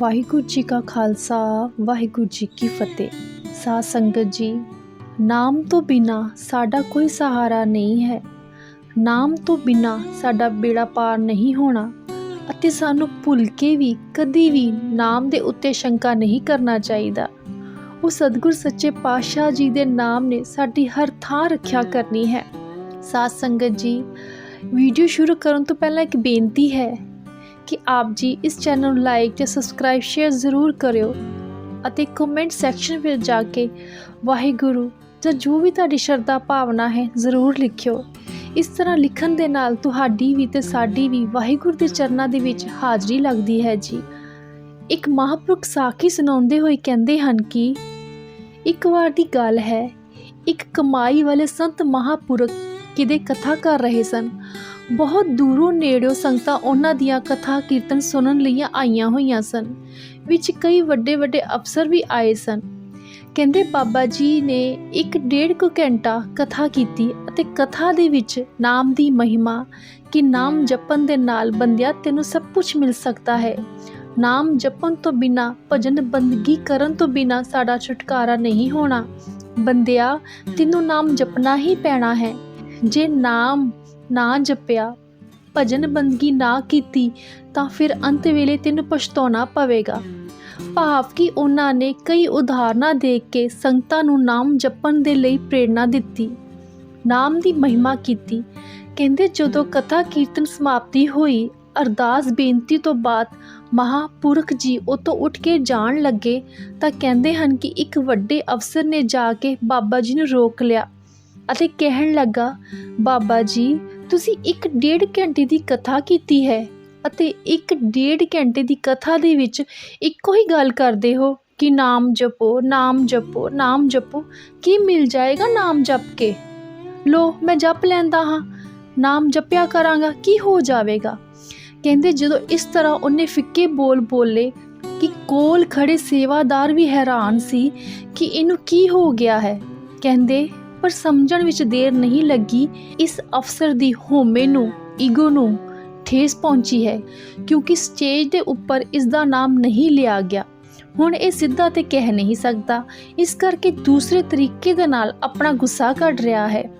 ਵਾਹਿਗੁਰੂ ਜੀ ਕਾ ਖਾਲਸਾ, ਵਾਹਿਗੁਰੂ ਜੀ ਕੀ ਫਤਿਹ। ਸਾਧ ਸੰਗਤ ਜੀ, ਨਾਮ ਤੋਂ ਬਿਨਾ ਸਾਡਾ ਕੋਈ ਸਹਾਰਾ ਨਹੀਂ ਹੈ। ਨਾਮ ਤੋਂ ਬਿਨਾ ਸਾਡਾ ਬੇੜਾ ਪਾਰ ਨਹੀਂ ਹੋਣਾ ਅਤੇ ਸਾਨੂੰ ਭੁੱਲ ਕੇ ਵੀ ਕਦੀ ਵੀ ਨਾਮ ਦੇ ਉੱਤੇ ਸ਼ੰਕਾ ਨਹੀਂ ਕਰਨਾ ਚਾਹੀਦਾ। ਉਹ ਸਤਿਗੁਰ ਸੱਚੇ ਪਾਤਸ਼ਾਹ ਜੀ ਦੇ ਨਾਮ ਨੇ ਸਾਡੀ ਹਰ ਥਾਂ ਰੱਖਿਆ ਕਰਨੀ ਹੈ। ਸਾਧ ਸੰਗਤ ਜੀ, ਵੀਡੀਓ ਸ਼ੁਰੂ ਕਰਨ ਤੋਂ ਪਹਿਲਾਂ ਇੱਕ ਬੇਨਤੀ ਹੈ ਕਿ ਆਪ ਜੀ ਇਸ ਚੈਨਲ ਨੂੰ ਲਾਈਕ ਤੇ ਸਬਸਕ੍ਰਾਈਬ ਸ਼ੇਅਰ ਜ਼ਰੂਰ ਕਰਿਓ ਅਤੇ ਕਮੈਂਟ ਸੈਕਸ਼ਨ ਵਿੱਚ ਜਾ ਕੇ ਵਾਹਿਗੁਰੂ ਜਾਂ ਜੋ ਵੀ ਤੁਹਾਡੀ ਸ਼ਰਧਾ ਭਾਵਨਾ ਹੈ ਜ਼ਰੂਰ ਲਿਖਿਓ। ਇਸ ਤਰ੍ਹਾਂ ਲਿਖਣ ਦੇ ਨਾਲ ਤੁਹਾਡੀ ਵੀ ਤੇ ਸਾਡੀ ਵੀ ਵਾਹਿਗੁਰੂ ਦੇ ਚਰਨਾਂ ਦੇ ਵਿੱਚ ਹਾਜ਼ਰੀ ਲੱਗਦੀ ਹੈ ਜੀ। ਇੱਕ ਮਹਾਂਪੁਰਖ ਸਾਖੀ ਸੁਣਾਉਂਦੇ ਹੋਏ ਕਹਿੰਦੇ ਹਨ ਕਿ ਇੱਕ ਵਾਰ ਦੀ ਗੱਲ ਹੈ, ਇੱਕ ਕਮਾਈ ਵਾਲੇ ਸੰਤ ਮਹਾਂਪੁਰਖ ਕਿਤੇ ਕਥਾ ਕਰ ਰਹੇ ਸਨ? ਬਹੁਤ ਦੂਰੋਂ ਨੇੜਿਓਂ ਸੰਗਤਾਂ ਉਹਨਾਂ ਦੀਆਂ ਕਥਾ ਕੀਰਤਨ ਸੁਣਨ ਲਈ ਆਈਆਂ ਹੋਈਆਂ ਸਨ। ਵਿੱਚ ਕਈ ਵੱਡੇ ਵੱਡੇ ਅਫਸਰ ਵੀ ਆਏ ਸਨ। ਕਹਿੰਦੇ ਬਾਬਾ ਜੀ ਨੇ ਇੱਕ ਡੇਢ ਕੁ ਘੰਟਾ ਕਥਾ ਕੀਤੀ ਅਤੇ ਕਥਾ ਦੇ ਵਿੱਚ ਨਾਮ ਦੀ ਮਹਿਮਾ ਕਿ ਨਾਮ ਜਪਣ ਦੇ ਨਾਲ ਬੰਦਿਆ ਤੈਨੂੰ ਸਭ ਕੁਝ ਮਿਲ ਸਕਦਾ ਹੈ। ਨਾਮ ਜਪਣ ਤੋਂ ਬਿਨਾ, ਭਜਨ ਬੰਦਗੀ ਕਰਨ ਤੋਂ ਬਿਨਾ ਸਾਡਾ ਛੁਟਕਾਰਾ ਨਹੀਂ ਹੋਣਾ। ਬੰਦਿਆ, ਤੈਨੂੰ ਨਾਮ ਜਪਣਾ ਹੀ ਪੈਣਾ ਹੈ। ਜੇ ਨਾਮ ਨਾ ਜਪਿਆ, ਭਜਨ ਬੰਦਗੀ ਨਾ ਕੀਤੀ ਤਾਂ ਫਿਰ ਅੰਤ ਵੇਲੇ ਤੈਨੂੰ ਪਛਤਾਉਣਾ ਪਵੇਗਾ। ਭਾਵ ਕਿ ਉਹਨਾਂ ਨੇ ਕਈ ਉਦਾਹਰਨਾਂ ਦੇ ਕੇ ਸੰਗਤਾਂ ਨੂੰ ਨਾਮ ਜਪਣ ਦੇ ਲਈ ਪ੍ਰੇਰਣਾ ਦਿੱਤੀ। ਨਾਮ ਦੀ ਮਹਿਮਾ ਕੀਤੀ। ਕਹਿੰਦੇ ਜਦੋਂ ਕਥਾ ਕੀਰਤਨ ਸਮਾਪਤੀ ਹੋਈ, ਅਰਦਾਸ ਬੇਨਤੀ ਤੋਂ ਬਾਅਦ ਮਹਾਪੁਰਖ ਜੀ ਉਤੋਂ ਉੱਠ ਕੇ ਜਾਣ ਲੱਗੇ ਤਾਂ ਕਹਿੰਦੇ ਹਨ ਕਿ ਇੱਕ ਵੱਡੇ ਅਫਸਰ ਨੇ ਜਾ ਕੇ ਬਾਬਾ ਜੀ ਨੂੰ ਰੋਕ ਲਿਆ ਅਤੇ ਕਹਿਣ ਲੱਗਾ, ਬਾਬਾ ਜੀ ਤੁਸੀਂ ਇੱਕ ਡੇਢ ਘੰਟੇ ਦੀ ਕਥਾ ਕੀਤੀ ਹੈ ਅਤੇ ਇੱਕ ਡੇਢ ਘੰਟੇ ਦੀ ਕਥਾ ਦੇ ਵਿੱਚ ਇੱਕੋ ਹੀ ਗੱਲ ਕਰਦੇ ਹੋ ਕਿ ਨਾਮ ਜਪੋ ਨਾਮ ਜਪੋ ਨਾਮ ਜਪੋ, ਕੀ ਮਿਲ ਜਾਏਗਾ ਨਾਮ ਜਪ ਕੇ? ਲੋ ਮੈਂ ਜਪ ਲੈਂਦਾ ਹਾਂ, ਨਾਮ ਜਪਿਆ ਕਰਾਂਗਾ, ਕੀ ਹੋ ਜਾਵੇਗਾ? ਕਹਿੰਦੇ ਜਦੋਂ ਇਸ ਤਰ੍ਹਾਂ ਉਹਨੇ ਫਿੱਕੇ ਬੋਲ ਬੋਲੇ ਕਿ ਕੋਲ ਖੜੇ ਸੇਵਾਦਾਰ ਵੀ ਹੈਰਾਨ ਸੀ ਕਿ ਇਹਨੂੰ ਕੀ ਹੋ ਗਿਆ ਹੈ, ਕਹਿੰਦੇ ਪਰ ਸਮਝਣ ਵਿੱਚ ਦੇਰ ਨਹੀਂ ਲੱਗੀ। ਇਸ ਅਫਸਰ ਦੀ ਹੋਮੇ ਨੂੰ, ਈਗੋ ਨੂੰ ਠੇਸ ਪਹੁੰਚੀ ਹੈ ਕਿਉਂਕਿ ਸਟੇਜ ਦੇ ਉੱਪਰ ਇਸ ਦਾ ਨਾਮ ਨਹੀਂ ਲਿਆ ਗਿਆ। ਹੁਣ ਇਹ ਸਿੱਧਾ ਤੇ ਕਹਿ ਨਹੀਂ ਸਕਦਾ। ਇਸ ਕਰਕੇ ਦੂਸਰੇ ਤਰੀਕੇ ਦੇ ਨਾਲ ਆਪਣਾ ਗੁੱਸਾ ਕੱਢ ਰਿਹਾ ਹੈ।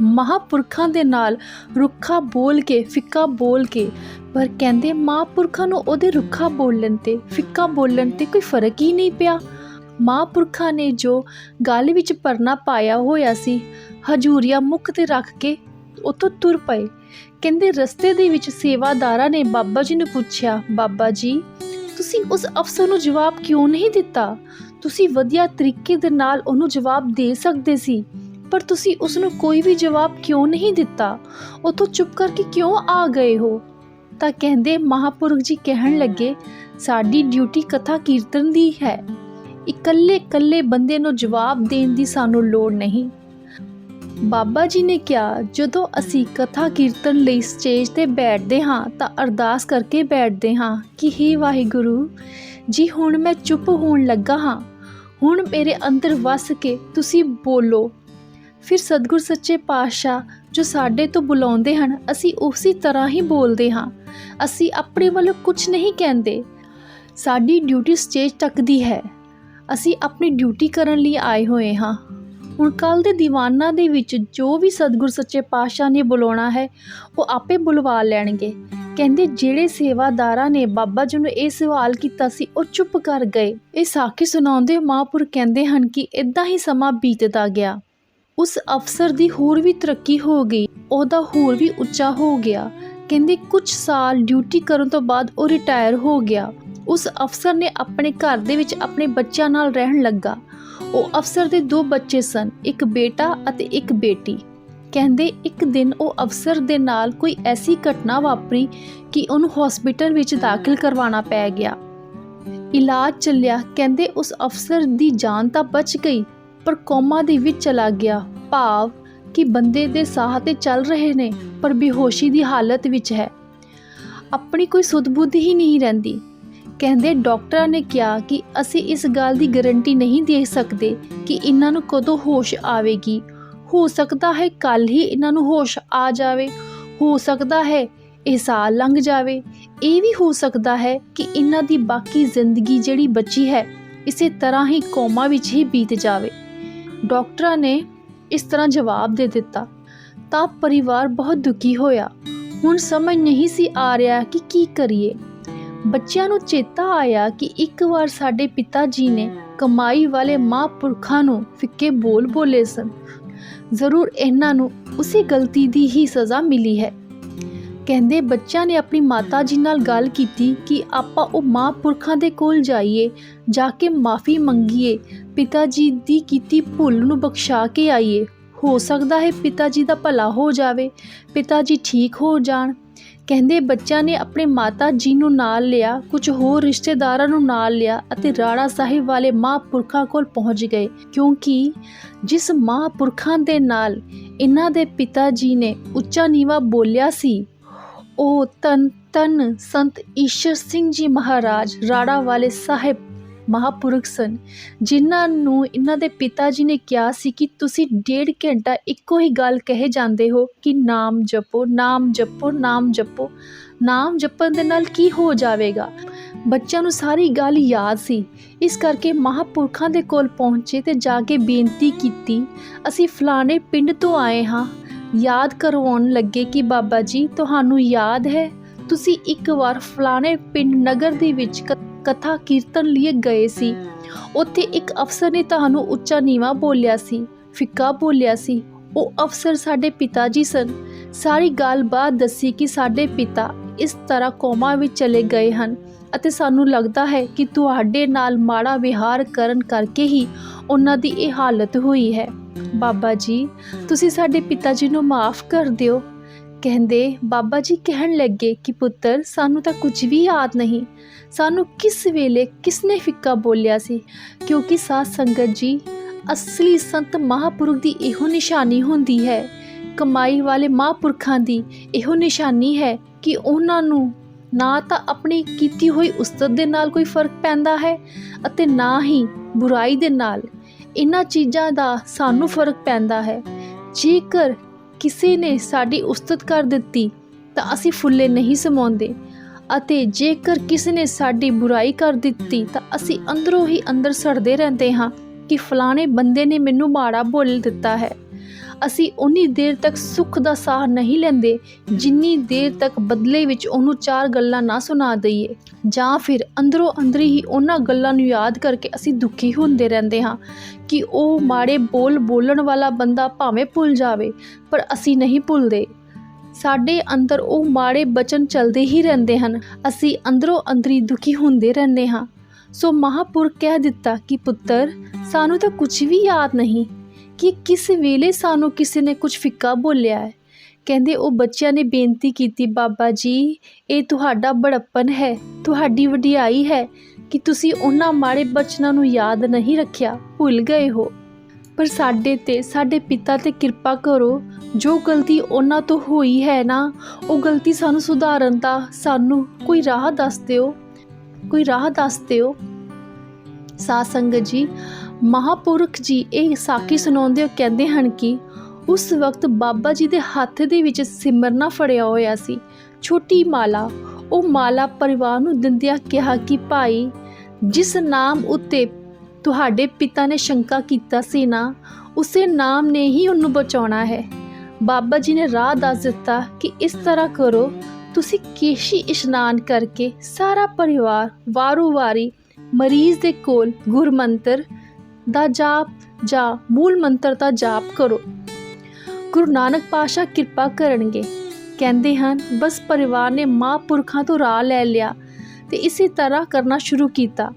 ਮਹਾਪੁਰਖਾਂ ਦੇ ਨਾਲ ਰੁੱਖਾ ਬੋਲ ਕੇ, ਫਿੱਕਾ ਬੋਲ ਕੇ, ਪਰ ਕਹਿੰਦੇ ਮਹਾਪੁਰਖਾਂ ਨੂੰ ਉਹਦੇ ਰੁੱਖਾ ਬੋਲਣ ਤੇ, ਫਿੱਕਾ ਬੋਲਣ ਤੇ ਕੋਈ ਫ਼ਰਕ ਹੀ ਨਹੀਂ ਪਿਆ। ਮਹਾਂਪੁਰਖਾਂ ਨੇ ਜੋ ਗਲ ਵਿੱਚ ਪਰਨਾ ਪਾਇਆ ਹੋਇਆ ਸੀ, ਹਜੂਰੀਆ ਮੁਖ ਤੇ ਰੱਖ ਕੇ ਉੱਥੋਂ ਤੁਰ ਪਏ। ਕਹਿੰਦੇ ਰਸਤੇ ਦੇ ਵਿੱਚ ਸੇਵਾਦਾਰਾਂ ਨੇ ਬਾਬਾ ਜੀ ਨੂੰ ਪੁੱਛਿਆ, ਬਾਬਾ ਜੀ, ਤੁਸੀਂ ਉਸ ਅਫਸਰ ਨੂੰ ਜਵਾਬ ਕਿਉਂ ਨਹੀਂ ਦਿੱਤਾ? ਤੁਸੀਂ ਵਧੀਆ ਤਰੀਕੇ ਦੇ ਨਾਲ ਉਹਨੂੰ ਜਵਾਬ ਦੇ ਸਕਦੇ ਸੀ, ਪਰ ਤੁਸੀਂ ਉਸ ਨੂੰ ਕੋਈ ਵੀ ਜਵਾਬ ਕਿਉਂ ਨਹੀਂ ਦਿੱਤਾ? ਉਥੋਂ ਚੁੱਪ ਕਰਕੇ ਕਿਉਂ ਆ ਗਏ ਹੋ? ਤਾਂ ਕਹਿੰਦੇ ਮਹਾਪੁਰਖ ਜੀ ਕਹਿਣ ਲੱਗੇ, ਸਾਡੀ ਡਿਊਟੀ ਕਥਾ ਕੀਰਤਨ ਦੀ ਹੈ। ਇਕੱਲੇ ਇਕੱਲੇ ਬੰਦੇ ਨੂੰ ਜਵਾਬ ਦੇਣ ਦੀ ਸਾਨੂੰ ਲੋੜ ਨਹੀਂ। ਬਾਬਾ ਜੀ ਨੇ ਕਿਹਾ, ਜਦੋਂ ਅਸੀਂ ਕਥਾ ਕੀਰਤਨ ਲਈ ਸਟੇਜ ਤੇ ਬੈਠਦੇ ਹਾਂ ਤਾਂ ਅਰਦਾਸ ਕਰਕੇ ਬੈਠਦੇ ਹਾਂ ਕਿ हे ਵਾਹਿਗੁਰੂ, ਜੀ ਹੁਣ ਮੈਂ ਚੁੱਪ ਹੋਣ ਲੱਗਾ ਹਾਂ। ਹੁਣ ਮੇਰੇ ਅੰਦਰ ਵਸ ਕੇ ਤੁਸੀਂ ਬੋਲੋ। ਫਿਰ ਸਤਿਗੁਰ ਸੱਚੇ ਪਾਤਸ਼ਾਹ ਜੋ ਸਾਡੇ ਤੋਂ ਬੁਲਾਉਂਦੇ ਹਨ, ਅਸੀਂ ਉਸੇ ਤਰ੍ਹਾਂ ਹੀ ਬੋਲਦੇ ਹਾਂ। ਅਸੀਂ ਆਪਣੇ ਵੱਲੋਂ ਕੁਝ ਨਹੀਂ ਕਹਿੰਦੇ। ਸਾਡੀ ਡਿਊਟੀ ਸਟੇਜ ਤੱਕ ਦੀ ਹੈ। ਅਸੀਂ ਆਪਣੀ ਡਿਊਟੀ ਕਰਨ ਲਈ ਆਏ ਹੋਏ ਹਾਂ। ਹੁਣ ਕੱਲ ਦੇ ਦੀਵਾਨਾਂ ਦੇ ਵਿੱਚ ਜੋ ਵੀ ਸਤਿਗੁਰ ਸੱਚੇ ਪਾਤਸ਼ਾਹ ਨੇ ਬੁਲਾਉਣਾ ਹੈ, ਉਹ ਆਪੇ ਬੁਲਵਾ ਲੈਣਗੇ। ਕਹਿੰਦੇ, ਜਿਹੜੇ ਸੇਵਾਦਾਰਾਂ ਨੇ ਬਾਬਾ ਜੀ ਨੂੰ ਇਹ ਸਵਾਲ ਕੀਤਾ ਸੀ, ਉਹ ਚੁੱਪ ਕਰ ਗਏ। ਇਹ ਸਾਖੀ ਸੁਣਾਉਂਦੇ ਮਹਾਂਪੁਰ ਕਹਿੰਦੇ ਹਨ ਕਿ ਇਦਾਂ ਹੀ ਸਮਾਂ ਬੀਤਦਾ ਗਿਆ। ਉਸ ਅਫਸਰ ਦੀ ਹੋਰ ਵੀ ਤਰੱਕੀ ਹੋ ਗਈ, ਉਹਦਾ ਹੋਰ ਵੀ ਉੱਚਾ ਹੋ ਗਿਆ। ਕਹਿੰਦੇ, ਕੁਝ ਸਾਲ ਡਿਊਟੀ ਕਰਨ ਤੋਂ ਬਾਅਦ ਉਹ ਰਿਟਾਇਰ ਹੋ ਗਿਆ। ਉਸ ਅਫਸਰ ਨੇ ਆਪਣੇ ਘਰ ਦੇ ਵਿੱਚ ਆਪਣੇ ਬੱਚਿਆਂ ਨਾਲ ਰਹਿਣ ਲੱਗਾ। ਉਹ ਅਫਸਰ ਦੇ ਦੋ ਬੱਚੇ ਸਨ, ਇੱਕ ਬੇਟਾ ਅਤੇ ਇੱਕ ਬੇਟੀ। ਕਹਿੰਦੇ ਇੱਕ ਦਿਨ ਉਹ ਅਫਸਰ ਦੇ ਨਾਲ ਕੋਈ ਐਸੀ ਘਟਨਾ ਵਾਪਰੀ ਕਿ ਉਹਨੂੰ ਹਸਪੀਟਲ ਵਿੱਚ ਦਾਖਲ ਕਰਵਾਉਣਾ ਪੈ ਗਿਆ। ਇਲਾਜ ਚੱਲਿਆ, ਕਹਿੰਦੇ ਉਸ ਅਫਸਰ ਦੀ ਜਾਨ ਤਾਂ ਬਚ ਗਈ, ਪਰ ਕੋਮਾ ਦੇ ਵਿੱਚ ਚਲਾ ਗਿਆ। ਭਾਵ ਕਿ ਬੰਦੇ ਦੇ ਸਾਹ ਤੇ ਚੱਲ ਰਹੇ ਨੇ, ਪਰ ਬੇਹੋਸ਼ੀ ਦੀ ਹਾਲਤ ਵਿੱਚ ਹੈ। ਆਪਣੀ ਕੋਈ ਸੁਧ ਬੁੱਧ ਹੀ ਨਹੀਂ ਰਹਿੰਦੀ। ਕਹਿੰਦੇ ਡਾਕਟਰਾਂ ਨੇ ਕਿਹਾ ਕਿ ਅਸੀਂ ਇਸ ਗੱਲ ਦੀ ਗਾਰੰਟੀ ਨਹੀਂ ਦੇ ਸਕਦੇ ਕਿ ਇਹਨਾਂ ਨੂੰ ਕਦੋਂ ਹੋਸ਼ ਆਵੇਗੀ। ਹੋ ਸਕਦਾ ਹੈ ਕੱਲ ਹੀ ਇਹਨਾਂ ਨੂੰ ਹੋਸ਼ ਆ ਜਾਵੇ। ਹੋ ਸਕਦਾ ਹੈ ਇਹ ਸਾਲ ਲੰਘ ਜਾਵੇ। ਇਹ ਵੀ ਹੋ ਸਕਦਾ ਹੈ ਕਿ ਇਹਨਾਂ ਦੀ ਬਾਕੀ ਜ਼ਿੰਦਗੀ ਜਿਹੜੀ ਬਚੀ ਹੈ, ਇਸੇ ਤਰ੍ਹਾਂ ਹੀ ਕੋਮਾ ਵਿੱਚ ਹੀ ਬੀਤ ਜਾਵੇ। ਡਾਕਟਰਾਂ ਨੇ ਇਸ ਤਰ੍ਹਾਂ ਜਵਾਬ ਦੇ ਦਿੱਤਾ। ਤਾਂ ਪਰਿਵਾਰ ਬਹੁਤ ਦੁਖੀ ਹੋਇਆ। ਹੁਣ ਸਮਝ ਨਹੀਂ ਸੀ ਆ ਰਿਹਾ ਕਿ ਕੀ ਕਰੀਏ। ਬੱਚਿਆਂ ਨੂੰ ਚੇਤਾ ਆਇਆ ਕਿ ਇੱਕ ਵਾਰ ਸਾਡੇ ਪਿਤਾ ਜੀ ਨੇ ਕਮਾਈ ਵਾਲੇ ਮਹਾਂਪੁਰਖਾਂ ਨੂੰ ਫਿੱਕੇ ਬੋਲ ਬੋਲੇ ਸਨ। ਜ਼ਰੂਰ ਇਹਨਾਂ ਨੂੰ ਉਸੇ ਗਲਤੀ ਦੀ ਹੀ ਸਜ਼ਾ ਮਿਲੀ ਹੈ। ਕਹਿੰਦੇ ਬੱਚਿਆਂ ਨੇ ਆਪਣੀ ਮਾਤਾ ਜੀ ਨਾਲ ਗੱਲ ਕੀਤੀ ਕਿ ਆਪਾਂ ਉਹ ਮਹਾਂਪੁਰਖਾਂ ਦੇ ਕੋਲ ਜਾਈਏ, ਜਾ ਕੇ ਮਾਫੀ ਮੰਗੀਏ, ਪਿਤਾ ਜੀ ਦੀ ਕੀਤੀ ਭੁੱਲ ਨੂੰ ਬਖਸ਼ਾ ਕੇ ਆਈਏ। ਹੋ ਸਕਦਾ ਹੈ ਪਿਤਾ ਜੀ ਦਾ ਭਲਾ ਹੋ ਜਾਵੇ, ਪਿਤਾ ਜੀ ਠੀਕ ਹੋ ਜਾਣ। ਕਹਿੰਦੇ ਬੱਚਿਆਂ ਨੇ ਆਪਣੇ ਮਾਤਾ ਜੀ ਨੂੰ ਨਾਲ ਲਿਆ, ਕੁਝ ਹੋਰ ਰਿਸ਼ਤੇਦਾਰਾਂ ਨੂੰ ਨਾਲ ਲਿਆ ਅਤੇ ਰਾੜਾ ਸਾਹਿਬ ਵਾਲੇ ਮਹਾਂਪੁਰਖਾਂ ਕੋਲ ਪਹੁੰਚ ਗਏ। ਕਿਉਂਕਿ ਜਿਸ ਮਹਾਂਪੁਰਖਾਂ ਦੇ ਨਾਲ ਇਹਨਾਂ ਦੇ ਪਿਤਾ ਜੀ ਨੇ ਉੱਚਾ ਨੀਵਾ ਬੋਲਿਆ ਸੀ, ਉਹ ਤਨ ਤਨ ਸੰਤ ਈਸ਼ਰ ਸਿੰਘ ਜੀ ਮਹਾਰਾਜ ਰਾੜਾ ਵਾਲੇ ਸਾਹਿਬ ਮਹਾਪੁਰਖ ਸਨ, ਜਿਨ੍ਹਾਂ ਨੂੰ ਇਹਨਾਂ ਦੇ ਪਿਤਾ ਜੀ ਨੇ ਕਿਹਾ ਸੀ ਕਿ ਤੁਸੀਂ ਡੇਢ ਘੰਟਾ ਇੱਕੋ ਹੀ ਗੱਲ ਕਹੇ ਜਾਂਦੇ ਹੋ ਕਿ ਨਾਮ ਜਪੋ ਨਾਮ ਜਪੋ ਨਾਮ ਜਪੋ। ਨਾਮ ਜਪਣ ਦੇ ਨਾਲ ਕੀ ਹੋ ਜਾਵੇਗਾ? ਬੱਚਿਆਂ ਨੂੰ ਸਾਰੀ ਗੱਲ ਯਾਦ ਸੀ। ਇਸ ਕਰਕੇ ਮਹਾਪੁਰਖਾਂ ਦੇ ਕੋਲ ਪਹੁੰਚੇ ਤੇ ਜਾ ਕੇ ਬੇਨਤੀ ਕੀਤੀ, ਅਸੀਂ ਫਲਾਣੇ ਪਿੰਡ ਤੋਂ ਆਏ ਹਾਂ। ਯਾਦ ਕਰਵਾਉਣ ਲੱਗੇ ਕਿ ਬਾਬਾ ਜੀ, ਤੁਹਾਨੂੰ ਯਾਦ ਹੈ? ਤੁਸੀਂ ਇੱਕ ਵਾਰ ਫਲਾਣੇ ਪਿੰਡ ਨਗਰ ਦੇ ਵਿੱਚ ਕ- ਕਥਾ ਕੀਰਤਨ ਲਈ ਗਏ ਸੀ। ਉੱਥੇ ਇੱਕ ਅਫਸਰ ਨੇ ਤੁਹਾਨੂੰ ਉੱਚਾ ਨੀਵਾ ਬੋਲਿਆ ਸੀ, ਫਿੱਕਾ ਬੋਲਿਆ ਸੀ। ਉਹ ਅਫਸਰ ਸਾਡੇ ਪਿਤਾ ਜੀ ਸਨ। ਸਾਰੀ ਗੱਲਬਾਤ ਦੱਸੀ ਕਿ ਸਾਡੇ ਪਿਤਾ ਇਸ ਤਰ੍ਹਾਂ ਕੋਮਾ ਵਿੱਚ ਚਲੇ ਗਏ ਹਨ ਅਤੇ ਸਾਨੂੰ ਲੱਗਦਾ ਹੈ ਕਿ ਤੁਹਾਡੇ ਨਾਲ ਮਾੜਾ ਵਿਹਾਰ ਕਰਨ ਕਰਕੇ ਹੀ ਉਹਨਾਂ ਦੀ ਇਹ ਹਾਲਤ ਹੋਈ ਹੈ। ਬਾਬਾ ਜੀ, ਤੁਸੀਂ ਸਾਡੇ ਪਿਤਾ ਜੀ ਨੂੰ ਮਾਫ ਕਰ ਦਿਓ। ਕਹਿੰਦੇ, ਬਾਬਾ ਜੀ ਕਹਿਣ ਲੱਗੇ ਕਿ ਪੁੱਤਰ, ਸਾਨੂੰ ਤਾਂ ਕੁਝ ਵੀ ਯਾਦ ਨਹੀਂ। ਸਾਨੂੰ ਕਿਸ ਵੇਲੇ ਕਿਸਨੇ ਫਿੱਕਾ ਬੋਲਿਆ ਸੀ? ਕਿਉਂਕਿ ਸਾਧ ਸੰਗਤ ਜੀ, ਅਸਲੀ ਸੰਤ ਮਹਾਪੁਰਖ ਦੀ ਇਹੋ ਨਿਸ਼ਾਨੀ ਹੁੰਦੀ ਹੈ। ਕਮਾਈ ਵਾਲੇ ਮਹਾਪੁਰਖਾਂ ਦੀ ਇਹੋ ਨਿਸ਼ਾਨੀ ਹੈ ਕਿ ਉਹਨਾਂ ਨੂੰ ਨਾ ਤਾਂ ਆਪਣੀ ਕੀਤੀ ਹੋਈ ਉਸਤਤ ਦੇ ਨਾਲ ਕੋਈ ਫ਼ਰਕ ਪੈਂਦਾ ਹੈ ਅਤੇ ਨਾ ਹੀ ਬੁਰਾਈ ਦੇ ਨਾਲ। ਇਹਨਾਂ ਚੀਜ਼ਾਂ ਦਾ ਸਾਨੂੰ ਫ਼ਰਕ ਪੈਂਦਾ ਹੈ। ਜੇਕਰ ਕਿਸੇ ਨੇ ਸਾਡੀ ਉਸਤਤ ਕਰ ਦਿੱਤੀ, ਤਾਂ ਅਸੀਂ ਫੁੱਲੇ ਨਹੀਂ ਸਮਾਉਂਦੇ। ਅਤੇ ਜੇਕਰ ਕਿਸੇ ਨੇ ਸਾਡੀ ਬੁਰਾਈ ਕਰ ਦਿੱਤੀ, ਤਾਂ ਅਸੀਂ ਅੰਦਰੋਂ ਹੀ ਅੰਦਰ ਸੜਦੇ ਰਹਿੰਦੇ ਹਾਂ ਕਿ ਫਲਾਣੇ ਬੰਦੇ ਨੇ ਮੈਨੂੰ ਮਾੜਾ ਬੋਲ ਦਿੱਤਾ ਹੈ। ਅਸੀਂ ਉਨੀ ਦੇਰ ਤੱਕ ਸੁੱਖ ਦਾ ਸਾਹ ਨਹੀਂ ਲੈਂਦੇ, ਜਿੰਨੀ ਦੇਰ ਤੱਕ ਬਦਲੇ ਵਿੱਚ ਉਹਨੂੰ ਚਾਰ ਗੱਲਾਂ ਨਾ ਸੁਣਾ ਦਈਏ। ਜਾਂ ਫਿਰ ਅੰਦਰੋਂ ਅੰਦਰੀ ਹੀ ਉਹਨਾਂ ਗੱਲਾਂ ਨੂੰ ਯਾਦ ਕਰਕੇ ਅਸੀਂ ਦੁਖੀ ਹੁੰਦੇ ਰਹਿੰਦੇ ਹਾਂ ਕਿ ਉਹ ਮਾੜੇ ਬੋਲ ਬੋਲਣ ਵਾਲਾ ਬੰਦਾ ਭਾਵੇਂ ਭੁੱਲ ਜਾਵੇ, ਪਰ ਅਸੀਂ ਨਹੀਂ ਭੁੱਲਦੇ। ਸਾਡੇ ਅੰਦਰ ਉਹ ਮਾੜੇ ਬਚਨ ਚੱਲਦੇ ਹੀ ਰਹਿੰਦੇ ਹਨ। ਅਸੀਂ ਅੰਦਰੋਂ ਅੰਦਰੀ ਦੁਖੀ ਹੁੰਦੇ ਰਹਿੰਦੇ ਹਾਂ। ਸੋ ਮਹਾਪੁਰਖ ਕਹਿ ਦਿੱਤਾ ਕਿ, ਪੁੱਤਰ, ਸਾਨੂੰ ਤਾਂ ਕੁਝ ਵੀ ਯਾਦ ਨਹੀਂ। ਕਿ ਕਿਸ ਵੇਲੇ ਸਾਨੂੰ ਕਿਸੇ ਨੇ ਕੁਝ ਫਿੱਕਾ ਬੋਲਿਆ ਹੈ? ਕਹਿੰਦੇ, ਉਹ ਬੱਚਿਆਂ ਨੇ ਬੇਨਤੀ ਕੀਤੀ, ਬਾਬਾ ਜੀ, ਇਹ ਤੁਹਾਡਾ ਬੜਪਨ ਹੈ, ਤੁਹਾਡੀ ਵਡਿਆਈ ਹੈ ਕਿ ਤੁਸੀਂ ਉਹਨਾਂ ਮਾੜੇ ਬਚਨਾਂ ਨੂੰ ਯਾਦ ਨਹੀਂ ਰੱਖਿਆ, ਭੁੱਲ ਗਏ ਹੋ। ਪਰ ਸਾਡੇ ਤੇ, ਸਾਡੇ ਪਿਤਾ ਤੇ ਕਿਰਪਾ ਕਰੋ, ਜੋ ਗਲਤੀ ਉਹਨਾਂ ਤੋਂ ਹੋਈ ਹੈ ਨਾ, ਉਹ ਗਲਤੀ ਸਾਨੂੰ ਸੁਧਾਰਨ ਦਾ ਸਾਨੂੰ ਕੋਈ ਰਾਹ ਦੱਸ ਦਿਓ, ਕੋਈ ਰਾਹ ਦੱਸ ਦਿਓ। ਸਾਧ ਸੰਗਤ ਜੀ, ਮਹਾਪੁਰਖ ਜੀ ਇਹ ਸਾਖੀ ਸੁਣਾਉਂਦੇ ਹੋ ਕਹਿੰਦੇ ਹਨ ਕਿ ਉਸ ਵਕਤ ਬਾਬਾ ਜੀ ਦੇ ਹੱਥ ਦੇ ਵਿੱਚ ਸਿਮਰਨਾ ਫੜਿਆ ਹੋਇਆ ਸੀ। ਛੋਟੀ ਮਾਲਾ, ਉਹ ਮਾਲਾ ਪਰਿਵਾਰ ਨੂੰ ਦਿੰਦਿਆਂ ਕਿਹਾ ਕਿ ਭਾਈ, ਜਿਸ ਨਾਮ ਉੱਤੇ ਤੁਹਾਡੇ ਪਿਤਾ ਨੇ ਸ਼ੰਕਾ ਕੀਤਾ ਸੀ ਨਾ, ਉਸੇ ਨਾਮ ਨੇ ਹੀ ਉਹਨੂੰ ਬਚਾਉਣਾ ਹੈ। ਬਾਬਾ ਜੀ ਨੇ ਰਾਹ ਦੱਸ ਦਿੱਤਾ ਕਿ ਇਸ ਤਰ੍ਹਾਂ ਕਰੋ, ਤੁਸੀਂ ਕੇਸ਼ੀ ਇਸ਼ਨਾਨ ਕਰਕੇ ਸਾਰਾ ਪਰਿਵਾਰ ਵਾਰੋ-ਵਾਰੀ ਮਰੀਜ਼ ਦੇ ਕੋਲ ਗੁਰਮੰਤਰ ਦਾ ਜਾਪ ਜਾਂ ਮੂਲ ਮੰਤਰ ਦਾ ਜਾਪ ਕਰੋ। ਗੁਰੂ ਨਾਨਕ ਪਾਸ਼ਾ ਕਿਰਪਾ ਕਰਨਗੇ। ਕਹਿੰਦੇ ਹਨ, ਬਸ ਪਰਿਵਾਰ ਨੇ ਮਹਾਂਪੁਰਖਾਂ ਤੋਂ ਰਾਹ ਲੈ ਲਿਆ ਤੇ ਇਸੇ ਤਰ੍ਹਾਂ ਕਰਨਾ ਸ਼ੁਰੂ ਕੀਤਾ।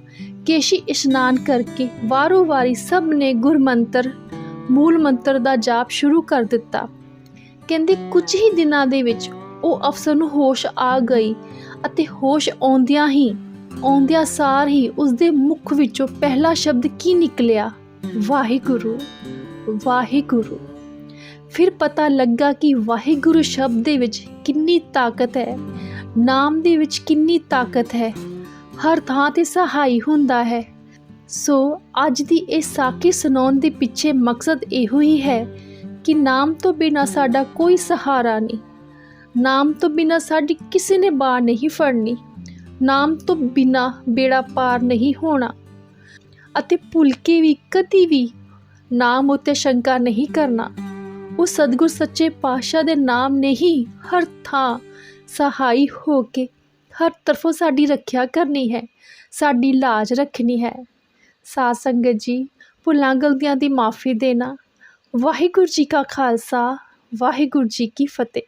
ਕੇਸ਼ੀ ਇਸ਼ਨਾਨ ਕਰਕੇ ਵਾਰੋ-ਵਾਰੀ ਸਭ ਨੇ ਗੁਰਮੰਤਰ, ਮੂਲ ਮੰਤਰ ਦਾ ਜਾਪ ਸ਼ੁਰੂ ਕਰ ਦਿੱਤਾ। ਕਹਿੰਦੇ, ਕੁਝ ਹੀ ਦਿਨਾਂ ਦੇ ਵਿੱਚ ਉਹ ਅਫਸਰ ਨੂੰ ਹੋਸ਼ ਆ ਗਈ ਅਤੇ ਹੋਸ਼ ਆਉਂਦਿਆਂ ਹੀ ਆਉਂਦਿਆਂ ਸਾਰ ਹੀ ਉਸਦੇ ਮੁਖ ਵਿੱਚੋਂ ਪਹਿਲਾ ਸ਼ਬਦ ਕੀ ਨਿਕਲਿਆ? ਵਾਹਿਗੁਰੂ ਵਾਹਿਗੁਰੂ। ਫਿਰ ਪਤਾ ਲੱਗਾ ਕਿ ਵਾਹਿਗੁਰੂ ਸ਼ਬਦ ਦੇ ਵਿੱਚ ਕਿੰਨੀ ਤਾਕਤ ਹੈ, ਨਾਮ ਦੇ ਵਿੱਚ ਕਿੰਨੀ ਤਾਕਤ ਹੈ, ਹਰ ਥਾਂ ਤੇ ਸਹਾਈ ਹੁੰਦਾ ਹੈ। ਸੋ ਅੱਜ ਦੀ ਇਹ ਸਾਖੀ ਸੁਣਾਉਣ ਦੇ ਪਿੱਛੇ ਮਕਸਦ ਇਹੋ ਹੀ ਹੈ ਕਿ ਨਾਮ ਤੋਂ ਬਿਨਾ ਸਾਡਾ ਕੋਈ ਸਹਾਰਾ ਨਹੀਂ, ਨਾਮ ਤੋਂ ਬਿਨਾਂ ਸਾਡੀ ਕਿਸੇ ਨੇ ਬਾਹ ਨਹੀਂ ਫੜਨੀ। ਨਾਮ ਤੋਂ ਬਿਨਾਂ ਬੇੜਾ ਪਾਰ ਨਹੀਂ ਹੋਣਾ। ਅਤੇ ਭੁੱਲ ਕੇ ਵੀ ਕਦੀ ਵੀ ਨਾਮ ਉੱਤੇ ਸ਼ੰਕਾ ਨਹੀਂ ਕਰਨਾ। ਉਹ ਸਤਿਗੁਰ ਸੱਚੇ ਪਾਤਸ਼ਾਹ ਦੇ ਨਾਮ ਨੇ ਹੀ ਹਰ ਥਾਂ ਸਹਾਈ ਹੋ ਕੇ ਹਰ ਤਰਫੋਂ ਸਾਡੀ ਰੱਖਿਆ ਕਰਨੀ ਹੈ, ਸਾਡੀ ਲਾਜ ਰੱਖਣੀ ਹੈ। ਸਾਧ ਸੰਗਤ ਜੀ, ਭੁੱਲਾਂ ਗਲਤੀਆਂ ਦੀ ਮਾਫੀ ਦੇਣਾ। ਵਾਹਿਗੁਰੂ ਜੀ ਕਾ ਖਾਲਸਾ, ਵਾਹਿਗੁਰੂ ਜੀ ਕੀ ਫਤਿਹ।